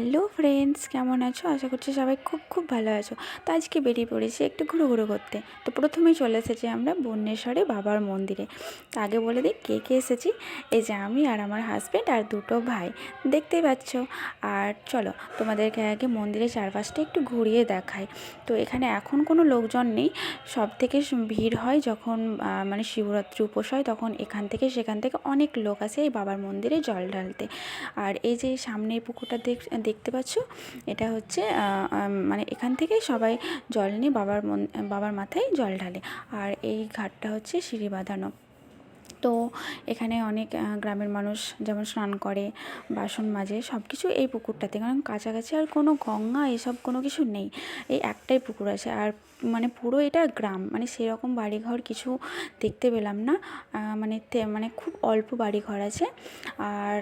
Hello friends কেমন আছো? আশা করছি সবাই খুব খুব ভালো আছো। তো আজকে বেরিয়ে পড়েছি একটু ঘুরো ঘুরো করতে। তো প্রথমেই চলে এসেছি আমরা বন্যেশ্বরে বাবার মন্দিরে। তো আগে বলে দিই, কে কে এসেছি? এই যে আমি আর আমার হাজব্যান্ড আর দুটো ভাই। দেখতেই পাচ্ছ। আর চলো, তোমাদেরকে আগে মন্দিরের চারপাশটা একটু ঘুরিয়ে দেখাই। তো এখানে এখন কোনো লোকজন নেই। সব থেকে ভিড় হয় যখন মানে শিবরাত্রি উপোস হয় তখন এখান থেকে সেখান থেকে অনেক লোক আসে এই বাবার মন্দিরে জল ঢালতে। আর এই যে সামনে পুকুরটা দেখ দেখতে পাচ্ছ? এটা হচ্ছে মানে এখান থেকেই সবাই জল নিয়ে বাবার মন, বাবার মাথায় জল ঢালে। আর এই ঘাটটা হচ্ছে সিঁড়ি বাঁধানো। তো এখানে অনেক গ্রামের মানুষ যেমন স্নান করে, বাসন মাজে সব কিছু এই পুকুরটাতে। কারণ কাছাকাছি আর কোনো গঙ্গা, এসব কোনো কিছু নেই। এই একটাই পুকুর আছে। আর মানে পুরো এটা গ্রাম। মানে সেরকম বাড়িঘর কিছু দেখতে পেলাম না। মানে মানে খুব অল্প বাড়িঘর আছে। আর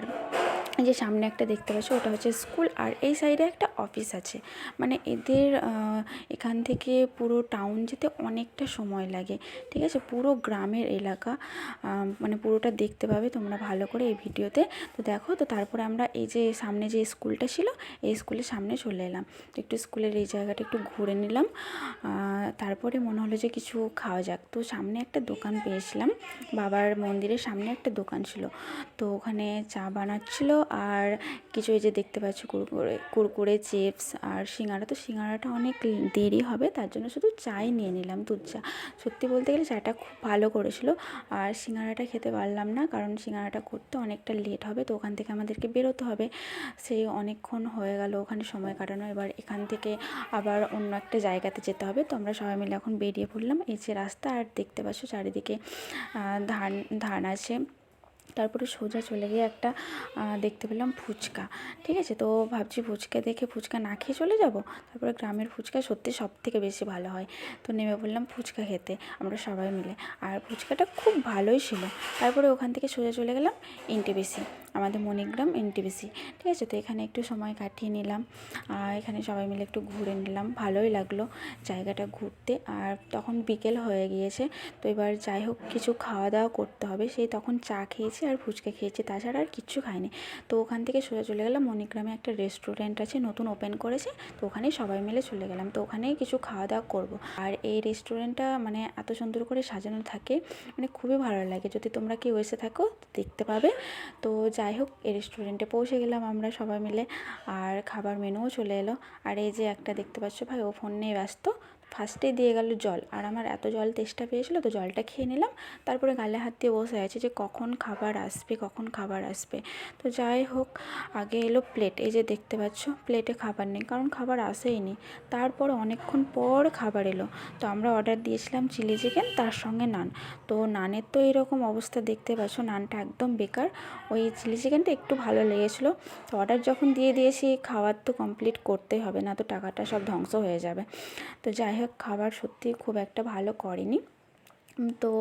যে সামনে একটা দেখতে পাচ্ছি, ওটা হচ্ছে স্কুল আর এই সাইডে একটা অফিস আছে। মানে এদের এখান থেকে পুরো টাউন যেতে অনেকটা সময় লাগে, ঠিক আছে? পুরো গ্রামের এলাকা মানে পুরোটা দেখতে পাবে তোমরা ভালো করে এই ভিডিওতে। তো দেখো, তো তারপরে আমরা এই যে সামনে যে স্কুলটা ছিল, এই স্কুলের সামনে চলে এলাম। তো একটু স্কুলের এই জায়গাটা একটু ঘুরে নিলাম। তারপরে মনে হলো যে কিছু খাওয়া যাক। তো সামনে একটা দোকান পেয়েছিলাম। বাবার মন্দিরের সামনে একটা দোকান ছিল। তো ওখানে চা বানাচ্ছিল আর কিছু এই যে দেখতে পাচ্ছ কুরকুরে কুরকুরে চিপস আর সিঙ্গারা। তো সিঙ্গারাটা অনেক দেরি হবে, তার জন্য শুধু চাই নিয়ে নিলাম দুধ চা। সত্যি বলতে গেলে চাটা খুব ভালো করেছিল আর সিঙ্গারাটা খেতে পারলাম না, কারণ সিঙ্গারাটা করতে অনেকটা লেট হবে, তো ওখান থেকে আমাদেরকে বেরোতে হবে। সেই অনেকক্ষণ হয়ে গেল ওখানে সময় কাটানো, এবার এখান থেকে আবার অন্য একটা জায়গাতে যেতে হবে। তো আমরা সবাই মিলে এখন বেরিয়ে পড়লাম, এই যে রাস্তা, আর দেখতে পাচ্ছ চারিদিকে ধান ধান আছে। তারপরে সোজা চলে গিয়ে একটা দেখতে পেলাম ফুচকা। ঠিক আছে? তো ভাবছি ফুচকা দেখে ফুচকা না খেয়ে চলে যাব? তারপরে গ্রামের ফুচকা সত্যি সব থেকে বেশি ভালো হয়। তো নেমে বললাম ফুচকা খেতে, আমরা সবাই মিলে। আর ফুচকাটা খুব ভালোই ছিল। তারপরে ওখান থেকে সোজা চলে গেলাম এনটিপিসি। আমাদের মণিগ্রাম এনটিপিসি ঠিক আছে? তো এখানে একটু সময় কাটিয়ে নিলাম। আর এখানে সবাই মিলে একটু ঘুরে নিলাম। ভালোই লাগল জায়গাটা ঘুরতে। আর তখন বিকেল হয়ে গিয়েছে। তো এবার যাই হোক, কিছু খাওয়া দাওয়া করতে হবে। সেই তখন চা খেয়েছি আর ফুচকা খেয়েছি। তাছাড়া আর কিচ্ছু খাইনি। তো ওখান থেকে সোজা চলে গেলাম। মণিগ্রামে একটা রেস্টুরেন্ট আছে, নতুন ওপেন করেছে। তো ওখানেই সবাই মিলে চলে গেলাম। তো ওখানেই কিছু খাওয়া দাওয়া করব। আর এই রেস্টুরেন্টটা মানে এত সুন্দর করে সাজানো থাকে মানে খুবই ভালো লাগে। যদি তোমরা কেউ এসে থাকো, দেখতে পাবে। তো যাই হোক, এই রেস্টুরেন্টে পৌঁছে গেলাম আমরা সবাই মিলে। আর খাবার মেনুও চলে এলো। আর এই যে একটা দেখতে পাচ্ছ ভাই, ও ফোন নিয়ে ব্যস্ত। ফার্স্টেই দিয়ে গেল জল। আর আমার এত জল তেষ্টা পেয়েছিল, তো জলটা খেয়ে নিলাম। তারপরে গালে হাত দিয়ে বসে আছে যে কখন খাবার আসবে, কখন খাবার আসবে। তো যাই হোক, আগে এলো প্লেট এই যে দেখতে পাচ্ছ প্লেটে খাবার নেই, কারণ খাবার আসেইনি। তারপর অনেকক্ষণ পর খাবার এলো। তো আমরা অর্ডার দিয়েছিলাম চিলি চিকেন তার সঙ্গে নান। তো নানের তো এরকম অবস্থা দেখতে পাচ্ছ, নানটা একদম বেকার। ওই চিলি চিকেনটা একটু ভালো লেগেছিলো। তো অর্ডার যখন দিয়ে দিয়েছি খাবার তো কমপ্লিট করতেই হবে, না তো টাকাটা সব ধ্বংস হয়ে যাবে। তো যাই হোক খাবার সত্যি খুব একটা ভালো করেনি। তো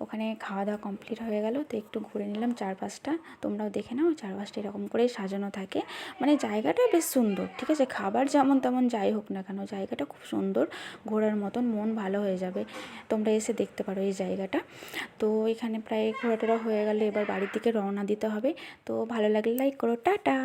ওখানে খাওয়া দাওয়া কমপ্লিট হয়ে গেল, তো একটু ঘুরে নিলাম চারপাশটা। তোমরাও দেখে নাও, চারপাশটা এরকম করেই সাজানো থাকে। মানে জায়গাটা বেশ সুন্দর, ঠিক আছে? খাবার যেমন তেমন যাই হোক না কেন, জায়গাটা খুব সুন্দর, ঘোরার মতন মন ভালো হয়ে যাবে। তোমরা এসে দেখতে পারো এই জায়গাটা। তো এখানে প্রায় ঘোরাটোরা হয়ে গেলে এবার বাড়ির দিকে রওনা দিতে হবে। তো ভালো লাগলে লাইক করো, টাটা!